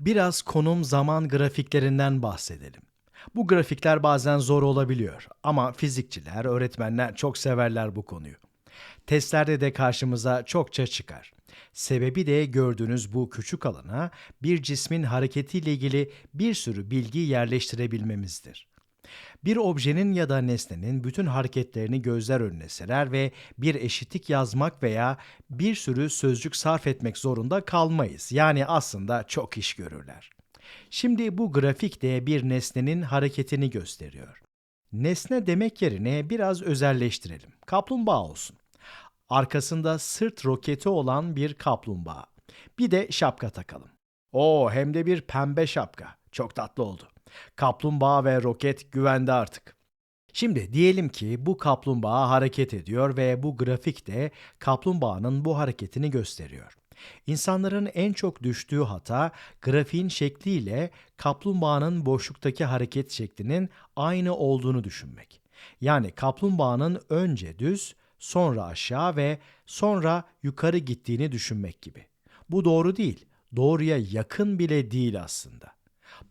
Biraz konum zaman grafiklerinden bahsedelim. Bu grafikler bazen zor olabiliyor ama fizikçiler, öğretmenler çok severler bu konuyu. Testlerde de karşımıza çokça çıkar. Sebebi de gördüğünüz bu küçük alana bir cismin hareketiyle ilgili bir sürü bilgi yerleştirebilmemizdir. Bir objenin ya da nesnenin bütün hareketlerini gözler önüne serer ve bir eşitlik yazmak veya bir sürü sözcük sarf etmek zorunda kalmayız. Yani aslında çok iş görürler. Şimdi bu grafik de bir nesnenin hareketini gösteriyor. Nesne demek yerine biraz özelleştirelim. Kaplumbağa olsun. Arkasında sırt roketi olan bir kaplumbağa. Bir de şapka takalım. Oo hem de bir pembe şapka. Çok tatlı oldu. Kaplumbağa ve roket güvende artık. Şimdi diyelim ki bu kaplumbağa hareket ediyor ve bu grafik de kaplumbağanın bu hareketini gösteriyor. İnsanların en çok düştüğü hata grafiğin şekliyle kaplumbağanın boşluktaki hareket şeklinin aynı olduğunu düşünmek. Yani kaplumbağanın önce düz, sonra aşağı ve sonra yukarı gittiğini düşünmek gibi. Bu doğru değil. Doğruya yakın bile değil aslında.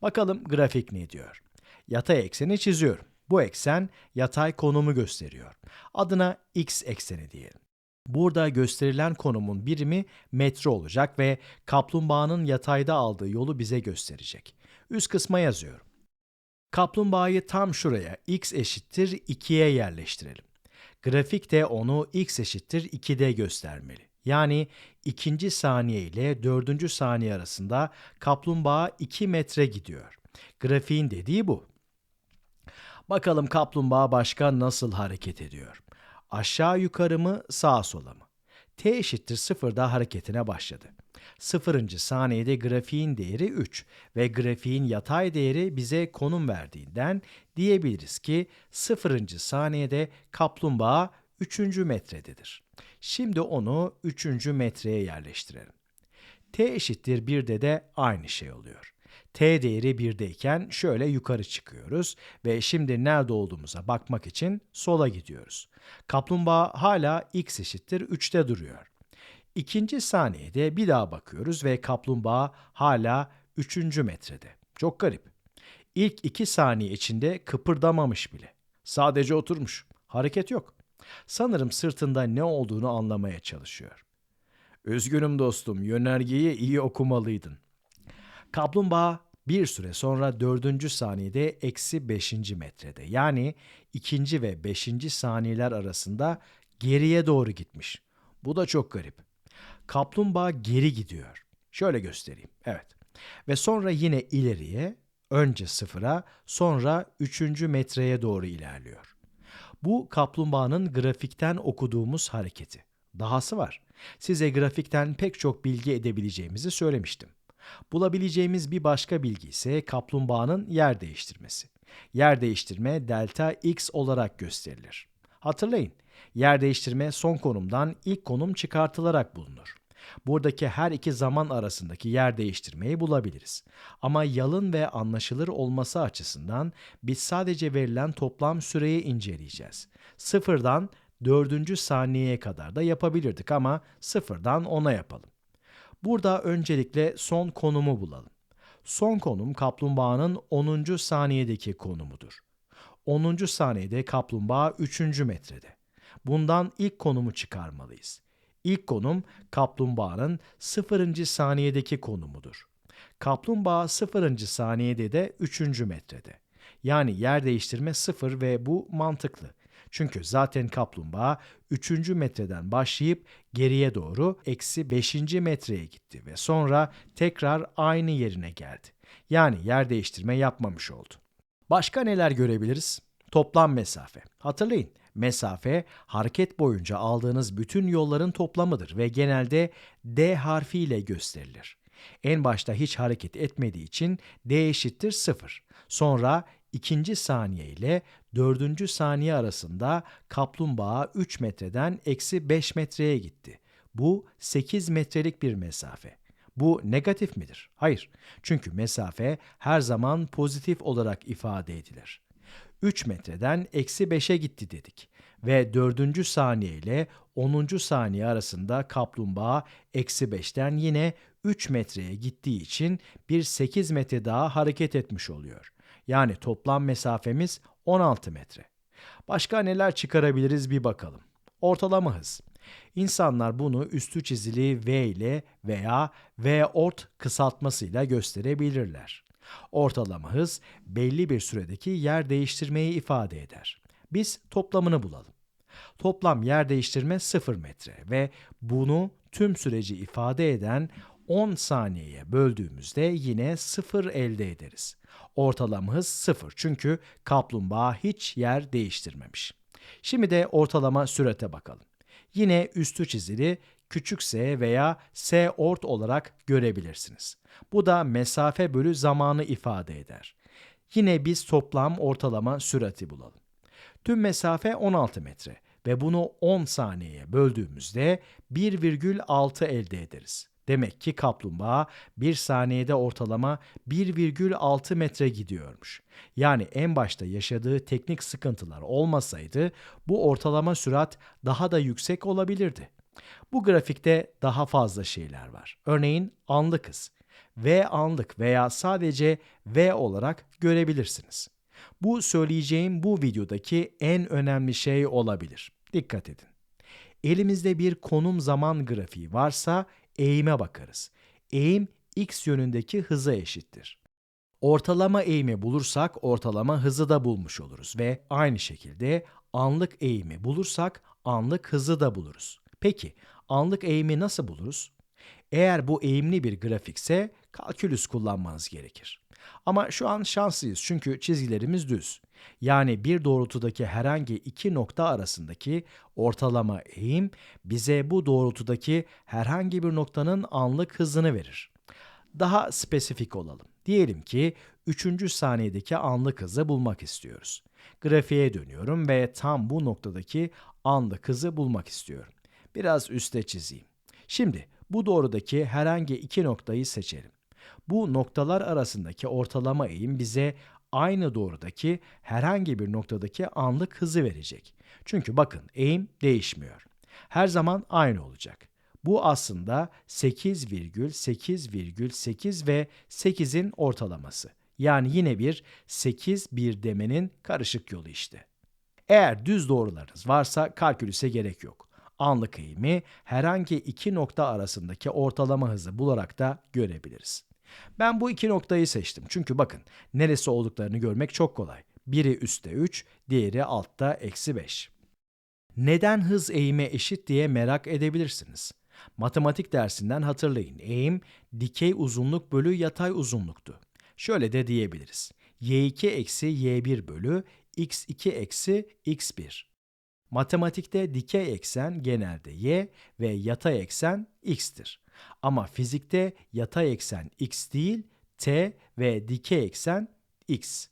Bakalım grafik ne diyor? Yatay ekseni çiziyorum. Bu eksen yatay konumu gösteriyor. Adına x ekseni diyelim. Burada gösterilen konumun birimi metre olacak ve kaplumbağanın yatayda aldığı yolu bize gösterecek. Üst kısma yazıyorum. Kaplumbağayı tam şuraya x eşittir 2'ye yerleştirelim. Grafik de onu x eşittir 2'de göstermeli. Yani ikinci saniye ile dördüncü saniye arasında kaplumbağa 2 metre gidiyor. Grafiğin dediği bu. Bakalım kaplumbağa başka nasıl hareket ediyor? Aşağı yukarı mı sağa sola mı? T eşittir sıfırda hareketine başladı. Sıfırıncı saniyede grafiğin değeri 3 ve grafiğin yatay değeri bize konum verdiğinden diyebiliriz ki sıfırıncı saniyede kaplumbağa 3. metrededir. Şimdi onu 3. metreye yerleştirelim. T eşittir 1'de de aynı şey oluyor. T değeri 1'deyken şöyle yukarı çıkıyoruz ve şimdi nerede olduğumuza bakmak için sola gidiyoruz. Kaplumbağa hala x eşittir 3'te duruyor. İkinci saniyede bir daha bakıyoruz ve kaplumbağa hala 3. metrede. Çok garip. İlk 2 saniye içinde kıpırdamamış bile. Sadece oturmuş. Hareket yok. Sanırım sırtında ne olduğunu anlamaya çalışıyor. Üzgünüm dostum, yönergeyi iyi okumalıydın. Kaplumbağa bir süre sonra dördüncü saniyede eksi beşinci metrede yani ikinci ve beşinci saniyeler arasında geriye doğru gitmiş. Bu da çok garip. Kaplumbağa geri gidiyor. Şöyle göstereyim. Evet. Ve sonra yine ileriye, önce sıfıra, sonra üçüncü metreye doğru ilerliyor. Bu kaplumbağanın grafikten okuduğumuz hareketi. Dahası var. Size grafikten pek çok bilgi edebileceğimizi söylemiştim. Bulabileceğimiz bir başka bilgi ise kaplumbağanın yer değiştirmesi. Yer değiştirme delta x olarak gösterilir. Hatırlayın, yer değiştirme son konumdan ilk konum çıkartılarak bulunur. Buradaki her iki zaman arasındaki yer değiştirmeyi bulabiliriz. Ama yalın ve anlaşılır olması açısından biz sadece verilen toplam süreyi inceleyeceğiz. Sıfırdan dördüncü saniyeye kadar da yapabilirdik ama sıfırdan ona yapalım. Burada öncelikle son konumu bulalım. Son konum kaplumbağanın 10. saniyedeki konumudur. 10. saniyede kaplumbağa 3. metrede. Bundan ilk konumu çıkarmalıyız. İlk konum kaplumbağanın 0. saniyedeki konumudur. Kaplumbağa 0. saniyede de 3. metrede. Yani yer değiştirme 0 ve bu mantıklı. Çünkü zaten kaplumbağa 3. metreden başlayıp geriye doğru eksi 5. metreye gitti ve sonra tekrar aynı yerine geldi. Yani yer değiştirme yapmamış oldu. Başka neler görebiliriz? Toplam mesafe. Hatırlayın, mesafe hareket boyunca aldığınız bütün yolların toplamıdır ve genelde D harfiyle gösterilir. En başta hiç hareket etmediği için D eşittir 0. Sonra ikinci saniye ile dördüncü saniye arasında kaplumbağa 3 metreden eksi 5 metreye gitti. Bu 8 metrelik bir mesafe. Bu negatif midir? Hayır. Çünkü mesafe her zaman pozitif olarak ifade edilir. 3 metreden eksi 5'e gitti dedik. ve 4. saniye ile 10. saniye arasında kaplumbağa eksi 5'ten yine 3 metreye gittiği için bir 8 metre daha hareket etmiş oluyor. Yani toplam mesafemiz 16 metre. Başka neler çıkarabiliriz bir bakalım. Ortalama hız. İnsanlar bunu üstü çizili V ile veya V ort kısaltmasıyla gösterebilirler. Ortalama hız belli bir süredeki yer değiştirmeyi ifade eder. Biz toplamını bulalım. Toplam yer değiştirme 0 metre ve bunu tüm süreci ifade eden 10 saniyeye böldüğümüzde yine 0 elde ederiz. Ortalama hız 0 çünkü kaplumbağa hiç yer değiştirmemiş. Şimdi de ortalama sürate bakalım. Yine üstü çizili küçük s veya s ort olarak görebilirsiniz. Bu da mesafe bölü zamanı ifade eder. Yine biz toplam ortalama sürati bulalım. Tüm mesafe 16 metre ve bunu 10 saniyeye böldüğümüzde 1,6 elde ederiz. Demek ki kaplumbağa 1 saniyede ortalama 1,6 metre gidiyormuş. Yani en başta yaşadığı teknik sıkıntılar olmasaydı bu ortalama sürat daha da yüksek olabilirdi. Bu grafikte daha fazla şeyler var. Örneğin anlık hız. V anlık veya sadece V olarak görebilirsiniz. Bu söyleyeceğim bu videodaki en önemli şey olabilir. Dikkat edin. Elimizde bir konum zaman grafiği varsa eğime bakarız. Eğim x yönündeki hıza eşittir. Ortalama eğimi bulursak ortalama hızı da bulmuş oluruz ve aynı şekilde anlık eğimi bulursak anlık hızı da buluruz. Peki anlık eğimi nasıl buluruz? Eğer bu eğimli bir grafikse kalkülüs kullanmanız gerekir. Ama şu an şanslıyız çünkü çizgilerimiz düz. Yani bir doğrultudaki herhangi iki nokta arasındaki ortalama eğim bize bu doğrultudaki herhangi bir noktanın anlık hızını verir. Daha spesifik olalım. Diyelim ki 3. saniyedeki anlık hızı bulmak istiyoruz. Grafiğe dönüyorum ve tam bu noktadaki anlık hızı bulmak istiyorum. Biraz üste çizeyim. Şimdi bu doğrudaki herhangi iki noktayı seçelim. Bu noktalar arasındaki ortalama eğim bize aynı doğrudaki herhangi bir noktadaki anlık hızı verecek. Çünkü bakın eğim değişmiyor. Her zaman aynı olacak. Bu aslında 8,8,8 ve 8'in ortalaması. Yani yine bir 8 bir demenin karışık yolu işte. Eğer düz doğrularınız varsa kalkülüse gerek yok. Anlık eğimi herhangi iki nokta arasındaki ortalama hızı bularak da görebiliriz. Ben bu iki noktayı seçtim. Çünkü bakın neresi olduklarını görmek çok kolay. Biri üstte 3, diğeri altta eksi 5. Neden hız eğime eşit diye merak edebilirsiniz. Matematik dersinden hatırlayın. Eğim dikey uzunluk bölü yatay uzunluktu. Şöyle de diyebiliriz. y2 eksi y1 bölü x2 eksi x1. Matematikte dikey eksen genelde y ve yatay eksen x'tir. Ama fizikte yatay eksen x değil, t ve dikey eksen x.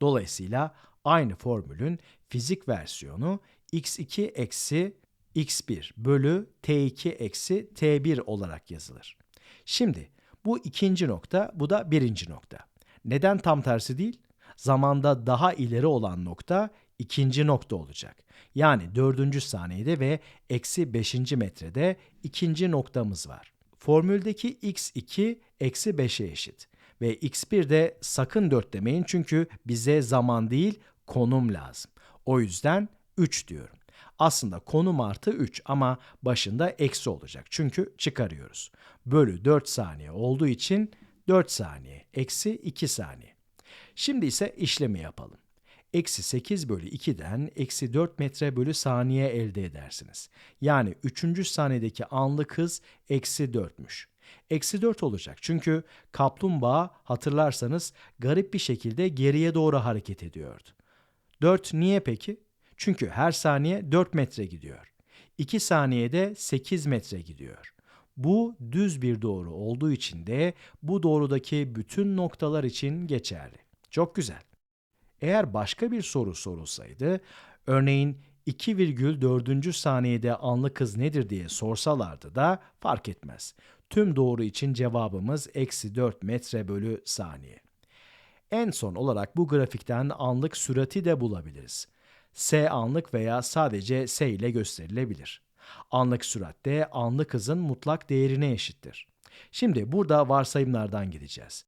Dolayısıyla aynı formülün fizik versiyonu x2 eksi x1 bölü t2 eksi t1 olarak yazılır. Şimdi bu ikinci nokta, bu da birinci nokta. Neden tam tersi değil? Zamanda daha ileri olan nokta ikinci nokta olacak. Yani dördüncü saniyede ve eksi beşinci metrede ikinci noktamız var. Formüldeki x2 eksi 5'e eşit. Ve x1 de sakın 4 demeyin çünkü bize zaman değil konum lazım. O yüzden 3 diyorum. Aslında konum artı 3 ama başında eksi olacak. Çünkü çıkarıyoruz. Bölü 4 saniye olduğu için 4 saniye eksi 2 saniye. Şimdi ise işlemi yapalım eksi 8 bölü 2'den eksi 4 metre bölü saniye elde edersiniz. Yani 3. saniyedeki anlık hız eksi 4'müş. Eksi 4 olacak çünkü kaplumbağa hatırlarsanız garip bir şekilde geriye doğru hareket ediyordu. 4 niye peki? Çünkü her saniye 4 metre gidiyor. 2 saniyede 8 metre gidiyor. Bu düz bir doğru olduğu için de bu doğrudaki bütün noktalar için geçerli. Çok güzel. Eğer başka bir soru sorulsaydı, örneğin 2,4. saniyede anlık hız nedir diye sorsalardı da fark etmez. Tüm doğru için cevabımız eksi 4 metre bölü saniye. En son olarak bu grafikten anlık sürati de bulabiliriz. S anlık veya sadece S ile gösterilebilir. Anlık süratte anlık hızın mutlak değerine eşittir. Şimdi burada varsayımlardan gideceğiz.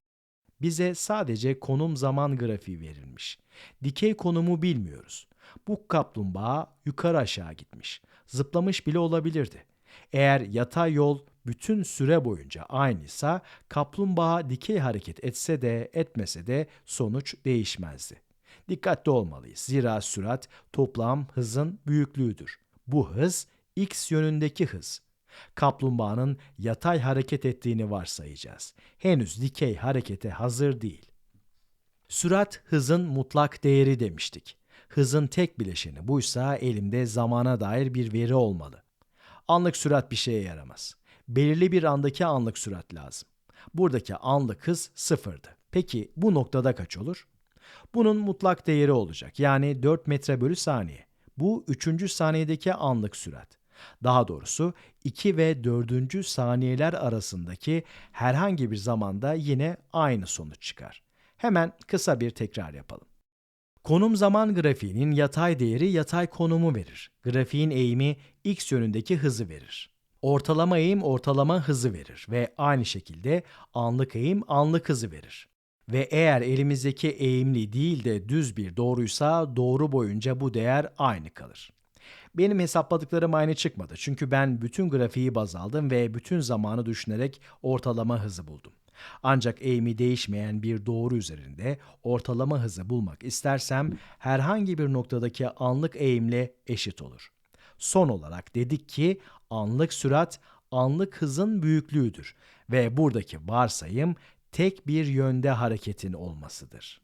Bize sadece konum zaman grafiği verilmiş. Dikey konumu bilmiyoruz. Bu kaplumbağa yukarı aşağı gitmiş. Zıplamış bile olabilirdi. Eğer yatay yol bütün süre boyunca aynıysa kaplumbağa dikey hareket etse de etmese de sonuç değişmezdi. Dikkatli olmalıyız. Zira sürat toplam hızın büyüklüğüdür. Bu hız x yönündeki hız. Kaplumbağanın yatay hareket ettiğini varsayacağız. Henüz dikey harekete hazır değil. Sürat hızın mutlak değeri demiştik. Hızın tek bileşeni buysa elimde zamana dair bir veri olmalı. Anlık sürat bir şeye yaramaz. Belirli bir andaki anlık sürat lazım. Buradaki anlık hız sıfırdı. Peki bu noktada kaç olur? Bunun mutlak değeri olacak. Yani 4 metre bölü saniye. Bu 3. saniyedeki anlık sürat. Daha doğrusu 2 ve 4. saniyeler arasındaki herhangi bir zamanda yine aynı sonuç çıkar. Hemen kısa bir tekrar yapalım. Konum zaman grafiğinin yatay değeri yatay konumu verir. Grafiğin eğimi x yönündeki hızı verir. Ortalama eğim ortalama hızı verir ve aynı şekilde anlık eğim anlık hızı verir. Ve eğer elimizdeki eğimli değil de düz bir doğruysa doğru boyunca bu değer aynı kalır. Benim hesapladıklarım aynı çıkmadı çünkü ben bütün grafiği baz aldım ve bütün zamanı düşünerek ortalama hızı buldum. Ancak eğimi değişmeyen bir doğru üzerinde ortalama hızı bulmak istersem herhangi bir noktadaki anlık eğimle eşit olur. Son olarak dedik ki anlık sürat anlık hızın büyüklüğüdür ve buradaki varsayım tek bir yönde hareketin olmasıdır.